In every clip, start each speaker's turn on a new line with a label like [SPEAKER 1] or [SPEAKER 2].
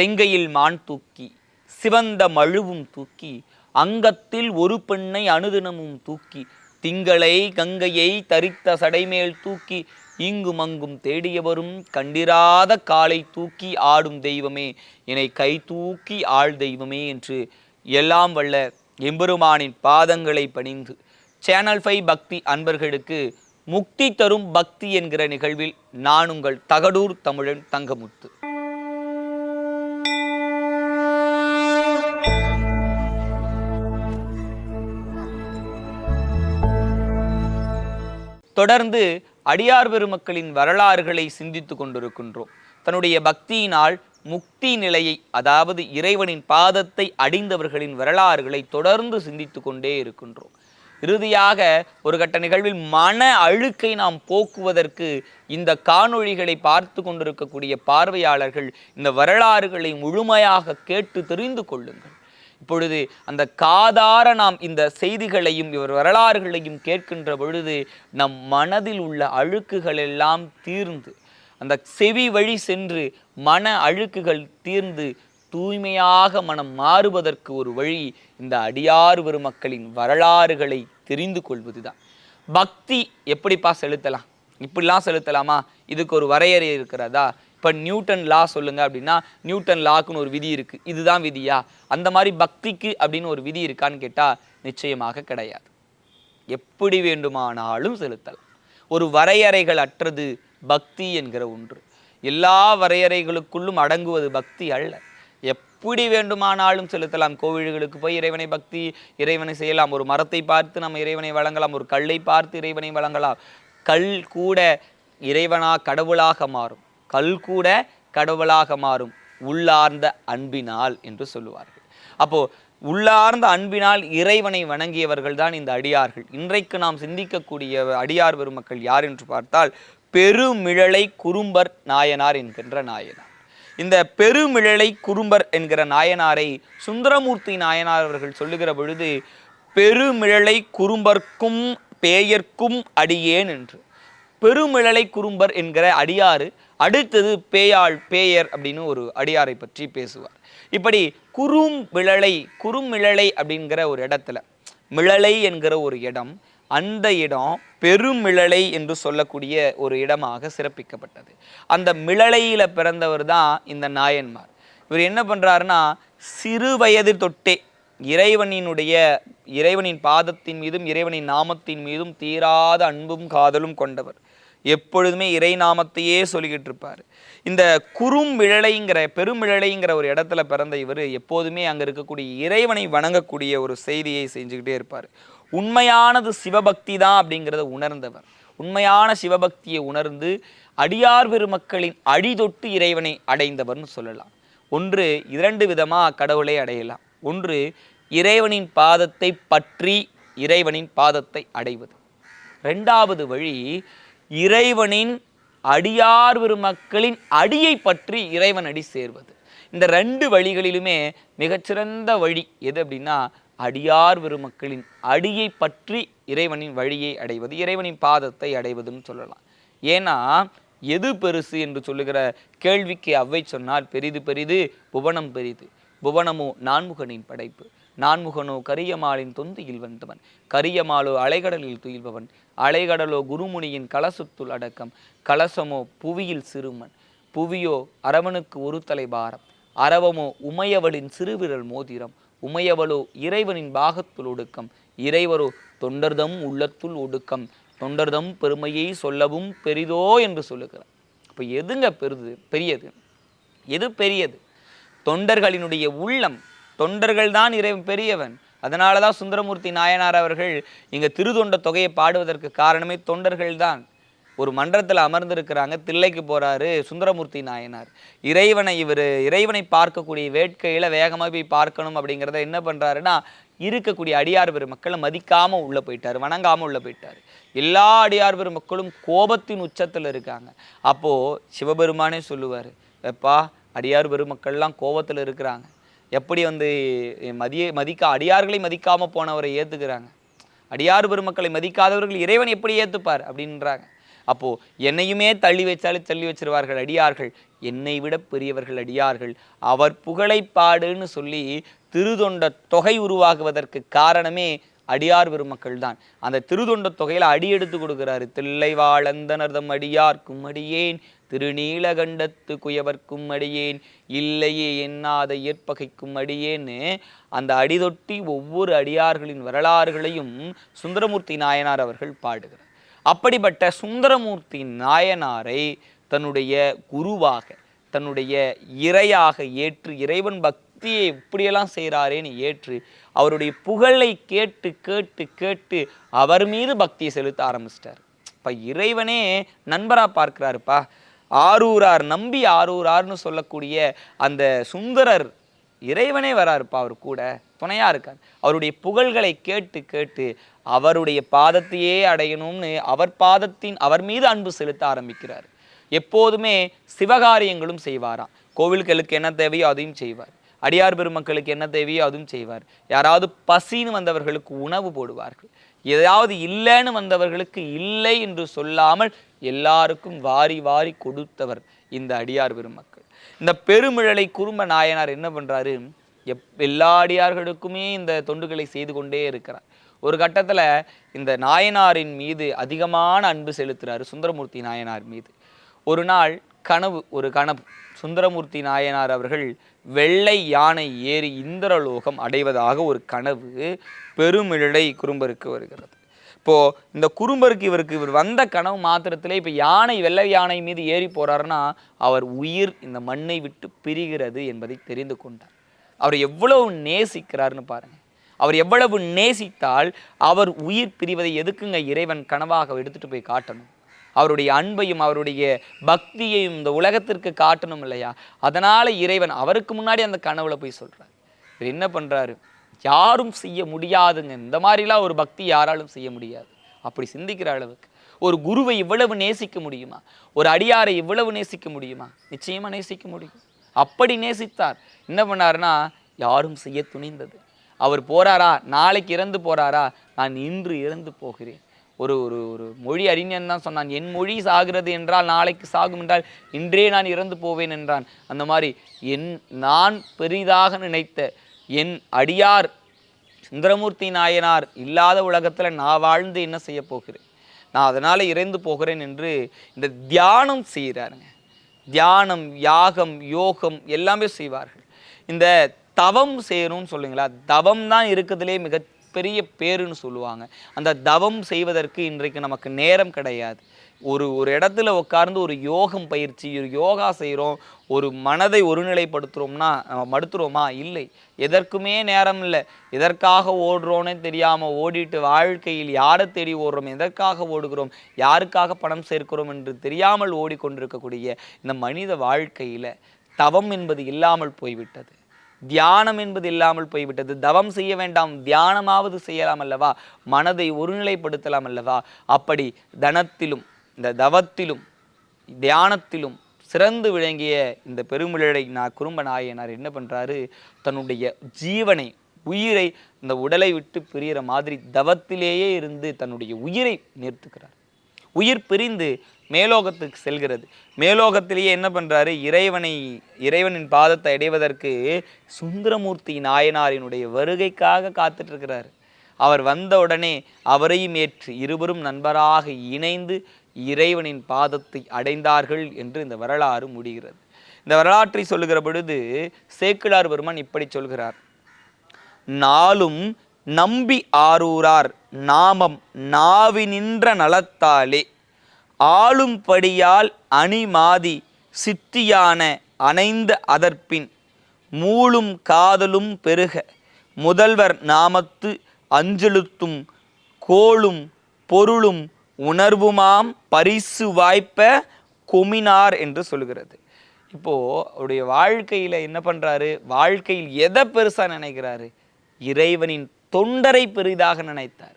[SPEAKER 1] செங்கையில் மான் தூக்கி சிவந்த மழுவும் தூக்கி அங்கத்தில் ஒரு பெண்ணை அனுதினமும் தூக்கி திங்களை கங்கையை தரித்த சடைமேல் தூக்கி இங்கும் அங்கும் தேடியவரும் கண்டிராத காலை தூக்கி ஆடும் தெய்வமே என்னை கை தூக்கி ஆள் தெய்வமே என்று எல்லாம் வல்ல எம்பெருமானின் பாதங்களை பணிந்து சேனல் ஃபைவ் பக்தி அன்பர்களுக்கு முக்தி தரும் பக்தி என்கிற நிகழ்வில் நான் உங்கள் தகடூர் தமிழன் தங்கமுத்து. தொடர்ந்து அடியார் பெருமக்களின் வரலாறுகளை சிந்தித்து கொண்டிருக்கின்றோம். தன்னுடைய பக்தியினால் முக்தி நிலையை அதாவது இறைவனின் பாதத்தை அடைந்தவர்களின் வரலாறுகளை தொடர்ந்து சிந்தித்து கொண்டே இருக்கின்றோம். இறுதியாக ஒரு கட்ட நிகழ்வில் மன அழுக்கை நாம் போக்குவதற்கு இந்த காணொளிகளை பார்த்து கொண்டிருக்கக்கூடிய பார்வையாளர்கள் இந்த வரலாறுகளை முழுமையாக கேட்டு தெரிந்து கொள்ளுங்கள். இப்பொழுது அந்த காதார நாம் இந்த செய்திகளையும் இவர் வரலாறுகளையும் கேட்கின்ற பொழுது நம் மனதில் உள்ள அழுக்குகள் எல்லாம் தீர்ந்து அந்த செவி வழி சென்று மன அழுக்குகள் தீர்ந்து தூய்மையாக மனம் மாறுவதற்கு ஒரு வழி இந்த அடியார் பெருமக்களின் வரலாறுகளை தெரிந்து கொள்வதுதான். பக்தி எப்படிப்பா செலுத்தலாம்? இப்படிலாம் செலுத்தலாமா? இதுக்கு ஒரு வரையறை இருக்கிறதா? இப்போ நியூட்டன் லா சொல்லுங்கள் அப்படின்னா நியூட்டன் லாக்குன்னு ஒரு விதி இருக்குது இதுதான் விதியா? அந்த மாதிரி பக்திக்கு அப்படின்னு ஒரு விதி இருக்கான்னு கேட்டால் நிச்சயமாக கிடையாது. எப்படி வேண்டுமானாலும் செலுத்தலாம். ஒரு வரையறைகள் அற்றது பக்தி என்கிற ஒன்று. எல்லா வரையறைகளுக்குள்ளும் அடங்குவது பக்தி அல்ல. எப்படி வேண்டுமானாலும் செலுத்தலாம். கோவில்களுக்கு போய் இறைவனை பக்தி இறைவனை செய்யலாம். ஒரு மரத்தை பார்த்து நம்ம இறைவனை வழங்கலாம். ஒரு கல்லை பார்த்து இறைவனை வழங்கலாம். கல் கூட இறைவனா கடவுளாக மாறும். கல் கூட கடவுளாக மாறும். உள்ளார்ந்த அன்பினால் என்று சொல்லுவார்கள். அப்போ உள்ளார்ந்த அன்பினால் இறைவனை வணங்கியவர்கள் தான் இந்த அடியார்கள். இன்றைக்கு நாம் சிந்திக்கக்கூடிய அடியார் பெருமக்கள் யார் என்று பார்த்தால் பெருமிழலை குறும்பர் நாயனார் என்கின்ற நாயனார். இந்த பெருமிழலை குறும்பர் என்கிற நாயனாரை சுந்தரமூர்த்தி நாயனார் அவர்கள் சொல்லுகிற பொழுது பெருமிழலை குறும்பர்க்கும் பேயர்க்கும் அடியேன் என்று. பெருமிழலை குறும்பர் என்கிற அடியாறு அடுத்தது பேயாள் பேயர் அப்படின்னு ஒரு அடியாரை பற்றி பேசுவார். இப்படி குறும் விழலை குறுமிழலை அப்படிங்கிற ஒரு இடத்துல மிழலை என்கிற ஒரு இடம் அந்த இடம் பெருமிழலை என்று சொல்லக்கூடிய ஒரு இடமாக சிறப்பிக்கப்பட்டது. அந்த மிழலையில் பிறந்தவர் தான் இந்த நாயன்மார். இவர் என்ன பண்ணுறாருன்னா சிறு வயது தொட்டே இறைவனினுடைய இறைவனின் பாதத்தின் மீதும் இறைவனின் நாமத்தின் மீதும் தீராத அன்பும் காதலும் கொண்டவர். எப்பொழுதுமே இறை நாமத்தையே சொல்லிக்கிட்டு இருப்பார் இந்த குறுமிழலைங்கிற பெருமிழலைங்கிற ஒரு இடத்துல பிறந்த இவர் எப்போதுமே அங்கே இருக்கக்கூடிய இறைவனை வணங்கக்கூடிய ஒரு செய்தியை செஞ்சுக்கிட்டே இருப்பார். உண்மையானது சிவபக்தி தான் அப்படிங்கிறத உணர்ந்தவர். உண்மையான சிவபக்தியை உணர்ந்து அடியார் பெருமக்களின் அடிதொட்டு இறைவனை அடைந்தவர்னு சொல்லலாம். ஒன்று இரண்டு விதமாக கடவுளை அடையலாம். ஒன்று இறைவனின் பாதத்தை பற்றி இறைவனின் பாதத்தை அடைவது. ரெண்டாவது வழி இறைவனின் அடியார் மக்களின் அடியை பற்றி இறைவன் அடி சேர்வது. இந்த ரெண்டு வழிகளிலுமே மிகச்சிறந்த வழி எது அப்படின்னா அடியார் மக்களின் அடியை பற்றி இறைவனின் வழியை அடைவது இறைவனின் பாதத்தை அடைவதுன்னு சொல்லலாம். ஏன்னா எது பெருசு என்று சொல்லுகிற கேள்விக்கு அவ்வை சொன்னால் பெரிது பெரிது புவனம் பெரிது. புவனமோ நான்முகனின் படைப்பு. நான்முகனோ கரியமாலின் தொந்தியில் வந்தவன். கரியமாலோ அலைகடலில் துயில்பவன். அலைகடலோ குருமுனியின் கலசத்துள் அடக்கம். கலசமோ புவியில் சிறுமன். புவியோ அரவனுக்கு ஒரு தலை பாரம். அரவமோ உமையவளின் சிறுவிரல் மோதிரம். உமையவளோ இறைவனின் பாகத்துள் ஒடுக்கம். இறைவரோ தொண்டர்தம் உள்ளத்துள் ஒடுக்கம். தொண்டர்தம் பெருமையை சொல்லவும் பெரிதோ என்று சொல்லுகிறார். அப்போ எதுங்க பெருது? பெரியது? எது பெரியது? தொண்டர்களினுடைய உள்ளம் தொண்டர்கள் தான் இறை பெரியவன். அதனால தான் சுந்தரமூர்த்தி நாயனார் அவர்கள் இங்கே திருத்தொண்ட தொகையை பாடுவதற்கு காரணமே தொண்டர்கள் தான் ஒரு மன்றத்தில் அமர்ந்திருக்கிறாங்க தில்லைக்கு போகிறாரு சுந்தரமூர்த்தி நாயனார். இறைவனை இவர் இறைவனை பார்க்கக்கூடிய வேட்கையில் வேகமாக போய் பார்க்கணும் அப்படிங்கிறத என்ன பண்ணுறாருன்னா இருக்கக்கூடிய அடியார் பெருமக்களை மதிக்காமல் உள்ளே போயிட்டார் வணங்காமல் உள்ளே போயிட்டார். எல்லா அடியார் பெருமக்களும் கோபத்தின் உச்சத்தில் இருக்காங்க. அப்போது சிவபெருமானே சொல்லுவார் எப்பா அடியார் பெருமக்கள்லாம் கோபத்தில் இருக்கிறாங்க. எப்படி வந்து மதிய மதிக்க அடியார்களை மதிக்காமல் போனவரை ஏற்றுக்கிறாங்க அடியார் பெருமக்களை மதிக்காதவர்கள் இறைவன் எப்படி ஏற்றுப்பார் அப்படின்றாங்க. அப்போது என்னையுமே தள்ளி வச்சாலும் தள்ளி வச்சிருவார்கள் அடியார்கள். என்னை விட பெரியவர்கள் அடியார்கள். அவர் புகழை பாடுன்னு சொல்லி திருதொண்ட தொகை உருவாகுவதற்கு காரணமே அடியார் பெருமக்கள் தான். அந்த திருதொண்ட தொகையில் அடி எடுத்து கொடுக்குறாரு. தில்லை வாழந்தனர்தம் அடியார்க்கும் அடியேன். திருநீலகண்டத்து குயவர்க்கும் அடியேன் இல்லையே எண்ணாத இயற்பகைக்கும் அடியேன்னு அந்த அடிதொட்டி ஒவ்வொரு அடியார்களின் வரலாறுகளையும் சுந்தரமூர்த்தி நாயனார் அவர்கள் பாடுகிறார். அப்படிப்பட்ட சுந்தரமூர்த்தி நாயனாரை தன்னுடைய குருவாக தன்னுடைய இறையாக ஏற்று இறைவன் பக்தியை இப்படியெல்லாம் செய்கிறாரேன்னு ஏற்று அவருடைய புகழை கேட்டு கேட்டு கேட்டு அவர் மீது பக்தியை செலுத்த ஆரம்பிச்சிட்டார். இப்போ இறைவனே நண்பராக பார்க்கிறாருப்பா ஆரூரார் நம்பி ஆரூரார்னு சொல்லக்கூடிய அந்த சுந்தரர் இறைவனே வராருப்பா அவர் கூட. துணையாக இருக்கார். அவருடைய புகழ்களை கேட்டு கேட்டு அவருடைய பாதத்தையே அடையணும்னு அவர் பாதத்தின் அவர் மீது அன்பு செலுத்த ஆரம்பிக்கிறார். எப்போதுமே சிவகாரியங்களும் செய்வாராம். கோவில்களுக்கு என்ன தேவையோ அதையும் செய்வார். அடியார் பெருமக்களுக்கு என்ன தேவையோ அதுவும் செய்வார். யாராவது பசின்னு வந்தவர்களுக்கு உணவு போடுவார்கள். ஏதாவது இல்லைன்னு வந்தவர்களுக்கு இல்லை என்று சொல்லாமல் எல்லாருக்கும் வாரி வாரி கொடுத்தவர் இந்த அடியார் பெருமக்கள். இந்த பெருமிழலை குறும்ப நாயனார் என்ன பண்ணுறாரு எப் எல்லா அடியார்களுக்குமே இந்த தொண்டுகளை செய்து கொண்டே இருக்கிறார். ஒரு கட்டத்தில் இந்த நாயனாரின் மீது அதிகமான அன்பு செலுத்துகிறாரு சுந்தரமூர்த்தி நாயனார் மீது. ஒரு நாள் கனவு ஒரு கனவு. சுந்தரமூர்த்தி நாயனார் அவர்கள் வெள்ளை யானை ஏறி இந்திரலோகம் அடைவதாக ஒரு கனவு பெருமிழலை குறும்பருக்கு வருகிறது. இப்போது இந்த குறும்பருக்கு இவருக்கு இவர் வந்த கனவு மாத்திரத்திலே இப்போ யானை வெள்ளை யானை மீது ஏறி போறாருன்னா அவர் உயிர் இந்த மண்ணை விட்டு பிரிகிறது என்பதை தெரிந்து கொண்டார். அவர் எவ்வளவு நேசிக்கிறாருன்னு பாருங்கள் அவர் எவ்வளவு நேசித்தால் அவர் உயிர் பிரிவதை எதுக்குங்க இறைவன் கனவாக எடுத்துகிட்டு போய் காட்டணும்? அவருடைய அன்பையும் அவருடைய பக்தியையும் இந்த உலகத்திற்கு காட்டணும் இல்லையா? அதனால இறைவன் அவருக்கு முன்னாடி அந்த கனவுல போய் சொல்கிறார் இவர் என்ன பண்றாரு? யாரும் செய்ய முடியாதுங்க. இந்த மாதிரிலாம் ஒரு பக்தி யாராலும் செய்ய முடியாது. அப்படி சிந்திக்கிற அளவுக்கு. ஒரு குருவை இவ்வளவு நேசிக்க முடியுமா? ஒரு அடியாரை இவ்வளவு நேசிக்க முடியுமா? நிச்சயமா நேசிக்க முடியும். அப்படி நேசித்தார். என்ன பண்ணாருன்னா யாரும் செய்ய துணிந்தது. அவர் போறாரா? நாளைக்கு இறந்து போறாரா? நான் இன்று இறந்து போகிறேன். ஒரு ஒரு ஒரு மொழி அறிஞன் தான் சொன்னான். என் மொழி சாகிறது என்றால் நாளைக்கு சாகும் என்றால் இன்றே நான் இறந்து போவேன் என்றான். அந்த மாதிரி என் நான் பெரிதாக நினைத்த என் அடியார் சுந்தரமூர்த்தி நாயனார் இல்லாத உலகத்தில் நான் வாழ்ந்து என்ன செய்ய போகிறேன்? நான் அதனால் இறந்து போகிறேன் என்று இந்த தியானம் செய்கிறாருங்க. தியானம் யாகம் யோகம் எல்லாமே செய்வார்கள். இந்த தவம் செய்யணும்னு சொல்லுங்களா தவம் தான் இருக்கிறதுலே மிகப்பெரிய பேருன்னு சொல்லுவாங்க. அந்த தவம் செய்வதற்கு இன்றைக்கு நமக்கு நேரம் கிடையாது. ஒரு ஒரு இடத்துல உட்கார்ந்து ஒரு யோகம் பயிற்சி ஒரு யோகா செய்கிறோம் ஒரு மனதை ஒருநிலைப்படுத்துகிறோம்னா நம்ம மடுத்துறோமா? இல்லை. எதற்குமே நேரம் இல்லை. எதற்காக ஓடுறோன்னே தெரியாமல் ஓடிட்டு வாழ்க்கையில் யாரை தேடி ஓடுறோம்? எதற்காக ஓடுகிறோம்? யாருக்காக பணம் சேர்க்கிறோம் என்று தெரியாமல் ஓடிக்கொண்டிருக்கக்கூடிய இந்த மனித வாழ்க்கையில் தவம் என்பது இல்லாமல் போய்விட்டது. தியானம் என்பது இல்லாமல் போய்விட்டது. தவம் செய்ய வேண்டாம் தியானமாவது செய்யலாம் அல்லவா? மனதை ஒருநிலைப்படுத்தலாம் அல்லவா? அப்படி தனத்திலும் இந்த தவத்திலும் தியானத்திலும் சிறந்து விளங்கிய இந்த பெருமிழலை நான் குறும்ப நாயனார் என்ன பண்ணுறாரு தன்னுடைய ஜீவனை உயிரை இந்த உடலை விட்டு பிரியிற மாதிரி தவத்திலேயே இருந்து தன்னுடைய உயிரை நிறுத்துக்கிறார் உயிர் பிரிந்து மேலோகத்துக்கு செல்கிறது. மேலோகத்திலேயே என்ன பண்ணுறாரு இறைவனை இறைவனின் பாதத்தை அடைவதற்கு சுந்தரமூர்த்தி நாயனாரினுடைய வருகைக்காக காத்துட்ருக்கிறார் அவர் வந்த உடனே அவரையும் ஏற்று இருவரும் நண்பராக இணைந்து இறைவனின் பாதத்தை அடைந்தார்கள் என்று இந்த வரலாறு முடிகிறது. இந்த வரலாற்றை சொல்லுகிற பொழுது சேக்கிழார் பெருமான் இப்படி சொல்கிறார். நாளும் நம்பி ஆரூரார் நாமம் நாவி நின்ற நலத்தாலே ஆளும்படியால் அணிமாதி சித்தியான அணைந்த அதற்பின் மூளும் காதலும் பெருக. முதல்வர் நாமத்து அஞ்செழுத்தும் கோளும் பொருளும் உணர்வுமாம் பரிசு வாய்ப்ப கொமினார் என்று சொல்கிறது இப்போ அவருடைய வாழ்க்கையில் என்ன பண்ணுறாரு வாழ்க்கையில் எதை பெருசாக நினைக்கிறாரு? இறைவனின் தொண்டரை பெரிதாக நினைத்தார்.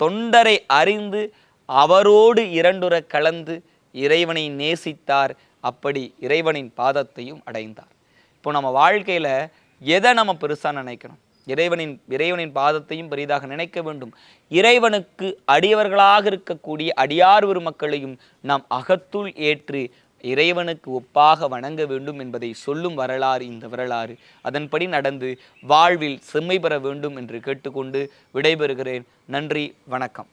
[SPEAKER 1] தொண்டரை அறிந்து அவரோடு இரண்டுற கலந்து இறைவனை நேசித்தார். அப்படி இறைவனின் பாதத்தையும் அடைந்தார். இப்போ நம்ம வாழ்க்கையில் எதை நம்ம பெருசாக நினைக்கணும் இறைவனின் இறைவனின் பாதத்தையும் பெரிதாக நினைக்க வேண்டும். இறைவனுக்கு அடியவர்களாக இருக்கக்கூடிய அடியார் ஒரு மக்களையும் நாம் அகத்துள் ஏற்று இறைவனுக்கு ஒப்பாக வணங்க வேண்டும் என்பதை சொல்லும் வரலாறு இந்த வரலாறு. அதன்படி நடந்து வாழ்வில் செம்மை பெற வேண்டும் என்று கேட்டுக்கொண்டு விடைபெறுகிறேன். நன்றி வணக்கம்.